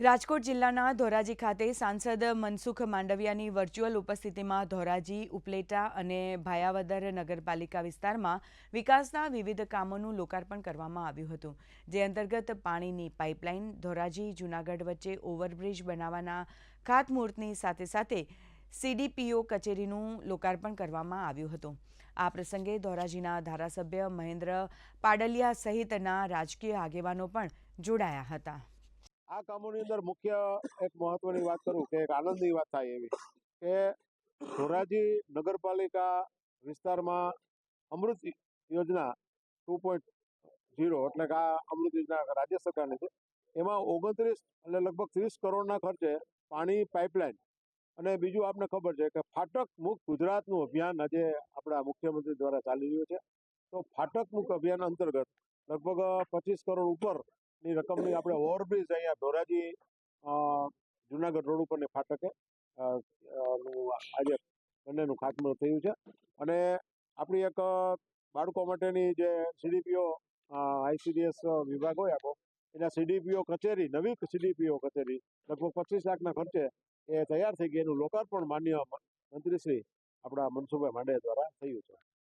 રાજકોટ જિલ્લાના ધોરાજી ખાતે સાંસદ મનસુખ માંડવિયાની વર્ચ્યુઅલ ઉપસ્થિતિમાં ધોરાજી, ઉપલેટા અને ભાયાવદર નગરપાલિકા વિસ્તારમાં વિકાસના વિવિધ કામોનું લોકાર્પણ કરવામાં આવ્યું હતું. જે અંતર્ગત પાણીની પાઇપલાઇન, ધોરાજી, જૂનાગઢ વચ્ચે ઓવરબ્રિજ બનાવવાના ખાતમુહૂર્તની સાથે સાથે સીડીપીઓ કચેરીનું લોકાર્પણ કરવામાં આવ્યું હતું. આ પ્રસંગે ધોરાજીના ધારાસભ્ય મહેન્દ્ર પાડલિયા સહિતના રાજકીય આગેવાનો પણ જોડાયા હતા. આ કામોની અંદર મુખ્ય એક મહત્વની વાત કરું કે એક આનંદની વાત થાય એવી કે ધોરાજી નગરપાલિકા વિસ્તારમાં અમૃત યોજના ટુ પોઈન્ટ ઝીરો એટલે કે આ અમૃત યોજના રાજ્ય સરકારની છે. એમાં ઓગણત્રીસ એટલે લગભગ ત્રીસ કરોડના ખર્ચે પાણી પાઇપલાઇન અને બીજું આપને ખબર છે કે ફાટક મુક્ત ગુજરાતનું અભિયાન આજે આપણા મુખ્યમંત્રી દ્વારા ચાલી રહ્યું છે. તો ફાટક મુક્ત અભિયાન અંતર્ગત લગભગ પચીસ કરોડ ઉપર ની રકમની આપણે ઓવરબ્રિજ અહીંયા ધોરાજી જુનાગઢ રોડ ઉપરની ફાટકે આજે બંનેનું ખાતમુહૂર્ત થયું છે. અને આપણી એક બાળકો માટેની જે સીડીપીઓ આઈસીડીએસ વિભાગ હોય આખો, એના સીડીપીઓ કચેરી, નવી સીડીપીઓ કચેરી, લગભગ પચીસ લાખના ખર્ચે એ તૈયાર થઈ ગઈ. એનું લોકાર્પણ માન્ય મંત્રીશ્રી આપણા મનસુખભાઈ માંડે દ્વારા થયું છે.